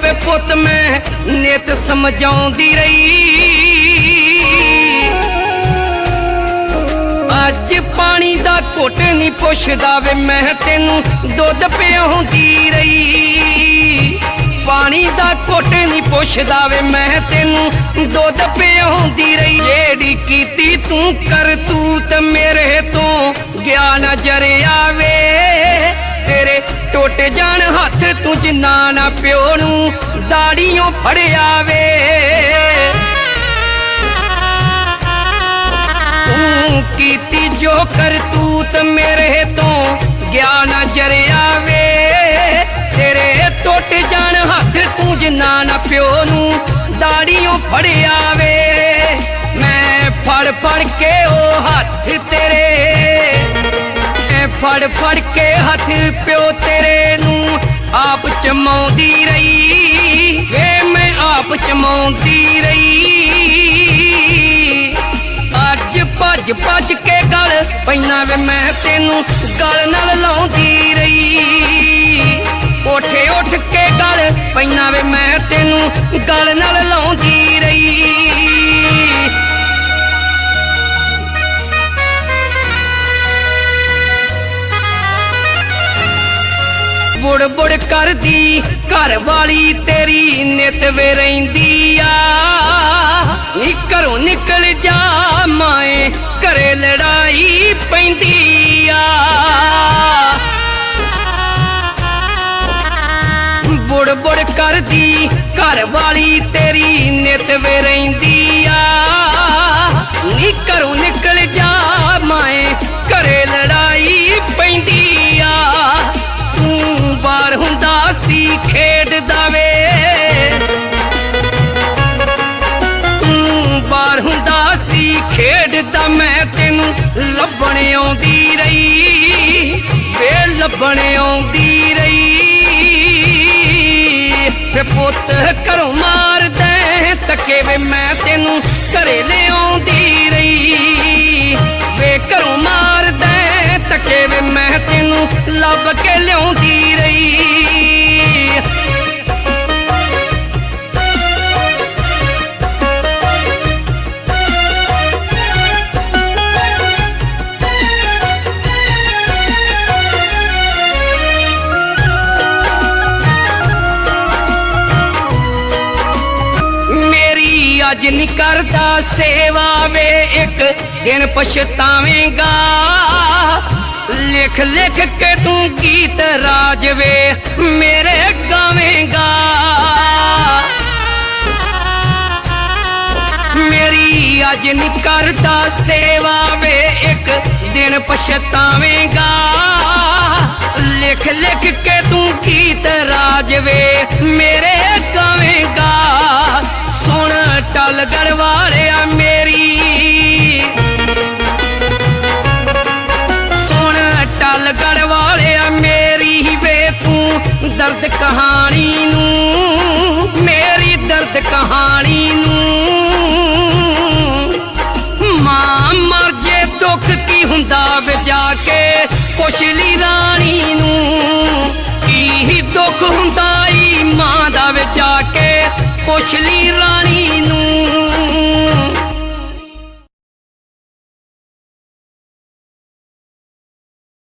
ਪੁੱਤ ਨਿਤ ਸਮਝਾਉਂਦੀ ਰਹੀ। ਅੱਜ ਪਾਣੀ ਦਾ ਘੁੱਟ ਨਹੀਂ ਪੁੱਛਦਾ ਵੇ ਮੈਂ ਤੈਨੂੰ ਦੁੱਧ ਪਿਆਉਂਦੀ ਰਹੀ। ਪਾਣੀ ਦਾ ਘੁੱਟ ਨਹੀਂ ਪੁੱਛਦਾ ਵੇ ਮੈਂ ਤੈਨੂੰ ਦੁੱਧ ਪਿਆਉਂਦੀ ਰਹੀ। ਜਿਹੜੀ ਕੀਤੀ ਤੂੰ ਕਰ ਕਰਤੂਤ ਮੇਰੇ ਤੋਂ, ਗਿਆ ਨਜ਼ਰ ਆਵੇ। ਤੇਰੇ ਟੁੱਟ ਜਾਣ, ਹੱਥ ਤੂੰ ਜਿੰਨਾ ਨਾ ਪਿਓ ਨੂੰ ਦਾੜੀਆਂ ਫੜਿਆ ਵੇ। ਤੂੰ ਕੀਤੀ ਜੋ ਕਰਤੂਤ ਮੇਰੇ ਤੋਂ ਗਿਆ ਨਾ ਜਰਿਆ ਵੇ। ਤੇਰੇ ਟੁੱਟ ਜਾਣ, ਹੱਥ ਤੂੰ ਜਿੰਨਾ ਨਾ ਪਿਓ ਨੂੰ ਦਾੜੀਆਂ ਫੜਿਆ ਫੜ ਫੜ ਕੇ ਹੱਥ ਪਿਓ ਤੇਰੇ ਨੂੰ ਆਪ ਚਮਾਉਂਦੀ ਰਹੀ। ਵੇ ਮੈਂ ਆਪ ਚਮਾਉਂਦੀ ਰਹੀ। ਅੱਜ ਭੱਜ ਭੱਜ ਕੇ ਗਲ ਪੈਣਾ ਵੇ ਮੈਂ ਤੈਨੂੰ ਗਲ ਨਾਲ ਲਾਉਂਦੀ ਰਹੀ। ਉੱਠੇ, ਉੱਠ ਕੇ ਗਲ ਪੈਣਾ ਵੇ ਮੈਂ ਤੈਨੂੰ ਗਲ ਨਾਲ ਲਾਉਂਦੀ ਬੁੜ ਬੁੜ ਕਰਦੀ, ਘਰ ਵਾਲੀ ਤੇਰੀ ਨਿਤ ਵੇ ਰਹਿੰਦੀ ਆ। ਨੀ ਘਰੋਂ ਨਿਕਲ ਜਾ ਮਾਏ, ਘਰੇ ਲੜਾਈ ਪੈਂਦੀ ਆ। ਬੁੜ ਬੁੜ ਕਰਦੀ, ਘਰ ਵਾਲੀ ਤੇਰੀ ਨਿਤ ਵੇ ਰਹਿੰਦੀ ਆ। ਨੀ ਘਰੋਂ ਨਿਕਲ ਜਾ ਆਉਂਦੀ ਰਹੀ, ਵੇ ਲੱਭਣ ਆਉਂਦੀ ਰਹੀ। ਵੇ ਪੁੱਤ ਘਰੋਂ ਮਾਰਦਾ ਤੱਕੇ ਵੇ ਮੈਂ ਤੈਨੂੰ ਘਰੇ ਲਿਆਉਂਦੀ ਰਹੀ। ਅੱਜ ਨੀ ਕਰਦਾ ਸੇਵਾ ਵੇ, ਇੱਕ ਦਿਨ ਪਛਤਾਵੇਂਗਾ। ਲਿਖ ਲਿਖ ਕੇ ਤੂੰ ਗੀਤ ਰਾਜ ਵੇ, ਮੇਰੇ ਗਾਵੇਂਗਾ। ਮੇਰੀ ਅੱਜ ਨੀ ਕਰਦਾ ਸੇਵਾ ਵੇ, ਇੱਕ ਦਿਨ ਪਛਤਾਵੇਂਗਾ। ਲਿਖ ਲਿਖ ਕੇ ਦਰਦ ਕਹਾਣੀ ਨੂੰ, ਮੇਰੀ ਦਰਦ ਕਹਾਣੀ ਨੂੰ। ਮਾਂ ਮਰ ਜੇ ਦੁੱਖ ਕੀ ਹੁੰਦਾ ਵੇ ਜਾ ਕੇ, ਪੁੱਛ ਲਈ ਰਾਣੀ ਨੂੰ। ਕੀ ਦੁੱਖ ਹੁੰਦਾ ਈ ਮਾਂ ਦਾ ਵੇ ਜਾ ਕੇ, ਪੁੱਛ ਲਈ ਰਾਣੀ